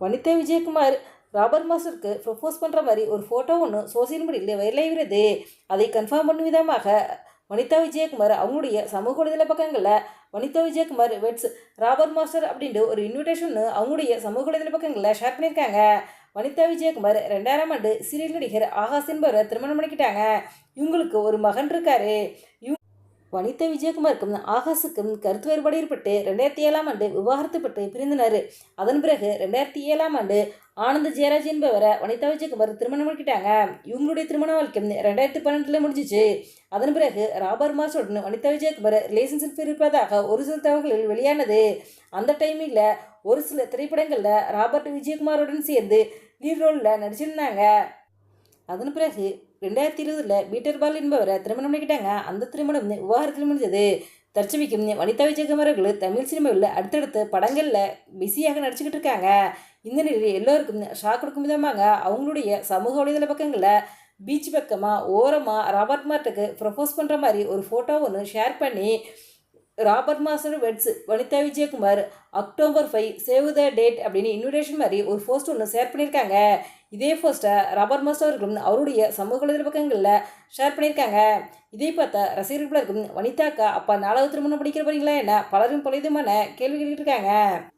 Vanitha Vijayakumar Robert மாஸ்டருக்கு propose பண்ணுற மாதிரி ஒரு ஃபோட்டோ ஒன்று சோசியல் மீடியாவில் வைரலாகிறது அதை கன்ஃபார்ம் பண்ணும் விதமாக வனிதா விஜயகுமார் அவங்களுடைய சமூக வலைதள பக்கங்களில் Vanitha Vijayakumar weds Robert master அப்படின்ட்டு ஒரு இன்விடேஷன் அவங்களுடைய சமூக வலைதள பக்கங்களில் ஷேர் பண்ணியிருக்காங்க. வனிதா விஜயகுமார் ரெண்டாயிரம் ஆண்டு சீரியல் நடிகர் ஆகாஷ் என்பவரை திருமணம் பண்ணிக்கிட்டாங்க. இவங்களுக்கு ஒரு மகன் இருக்காரு. இவ் வனிதா விஜயகுமாருக்கும் ஆகாஸுக்கும் கருத்து வேறுபாடு ஏற்பட்டு ரெண்டாயிரத்தி ஏழாம் ஆண்டு விவாகரத்து பெற்று பிரிந்தனர். அதன் பிறகு ரெண்டாயிரத்தி ஏழாம் ஆண்டு ஆனந்த் ஜெயராஜ் என்பவரை வனிதா விஜயகுமார் திருமணம் பண்ணிக்கிட்டாங்க இவங்களுடைய திருமண வாழ்க்கை ரெண்டாயிரத்தி பன்னெண்டில் முடிஞ்சிச்சு. அதன் பிறகு ராபர் மார்ஸுடன் வனிதா விஜயகுமார் ரிலேஷன்ஷிப் இருப்பதாக ஒரு சில தகவல்கள் வெளியானது. அந்த டைமிங்கில் ஒரு சில திரைப்படங்களில் ராபர்ட் விஜயகுமாருடன் சேர்ந்து லீட் ரோலில் நடிச்சிருந்தாங்க. அதன் பிறகு ரெண்டாயிரத்தி இருபதில் பீட்டர் பால் என்பவரை திருமணம் பண்ணிக்கிட்டாங்க. அந்த திருமணம் விவாகரத்தில் முடிஞ்சது. தற்சமிக்கும் வனிதா விஜயகுமார் அவர்கள் தமிழ் சினிமாவில் அடுத்தடுத்து படங்களில் பிஸியாக நடிச்சுக்கிட்டு இருக்காங்க. இந்த நிலையில் எல்லோருக்கும் ஷாக் கொடுக்கும் விதமாக அவங்களுடைய சமூக வலைதள பக்கங்களில் பீச் பக்கமாக ஓரமாக ராபர்ட் மார்ட்டுக்கு ப்ரப்போஸ் பண்ணுற மாதிரி ஒரு ஃபோட்டோ ஒன்று ஷேர் பண்ணி Robert master weds Vanitha Vijayakumar October five save the date அப்படின்னு இன்விடேஷன் மாதிரி ஒரு போஸ்ட் ஒன்று ஷேர் பண்ணியிருக்காங்க. இதே போஸ்ட்டை ராபர்ட் மாஸ்டர் அவர்களும் அவருடைய சமூக வலைதள பக்கங்களில் ஷேர் பண்ணியிருக்காங்க. இதை பார்த்த ரசிகர்கள் இருக்கும் வனிதாக்கா அப்பா நாலாவது திருமணம் படிக்கிற போறீங்களா என்ன? பலரும் பலவிதமான கேள்வி கேட்டுட்டு இருக்காங்க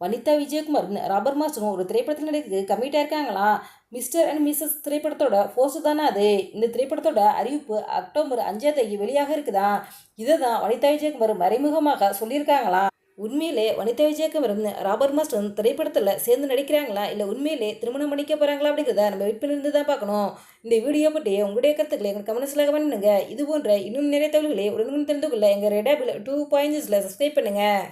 வனிதா விஜயகுமாரும் ராபர்ட் மாஸ்டரும் ஒரு திரைப்படத்தில் நடிக்க கம்மிட்டாக இருக்காங்களாம் மிஸ்டர் அண்ட் மிஸ்ஸஸ் திரைப்படத்தோட போஸ்ட் தானே அது? இந்த திரைப்படத்தோட அறிவிப்பு அக்டோபர் அஞ்சாம் தேதி வெளியாக இருக்குதான் இதை தான் வனிதா விஜயகுமார் மறைமுகமாக சொல்லியிருக்காங்களாம். உண்மையிலே வனிதா விஜயகுமாரும் ராபர்ட் மாஸ்டர் திரைப்படத்தில் சேர்ந்து நடிக்கிறாங்களா? இல்லை உண்மையிலே திருமணம் பண்ணிக்க போகிறாங்களா அப்படிங்கிறத நம்ம வெயிட் பண்ணிருந்து தான் பார்க்கணும். இந்த வீடியோ பற்றி உங்களுடைய கருத்துக்களை எங்கள் கமெண்ட்ஸில் பண்ணுங்கள் இது போன்ற இன்னும் நிறைய தகவல்களை உடனுக்குடன் தெரிந்து கொள்ள எங்கள் ரெடாபில் டூ பாயிண்ட்ஸில் சப்ஸ்கிரைப் பண்ணுங்கள்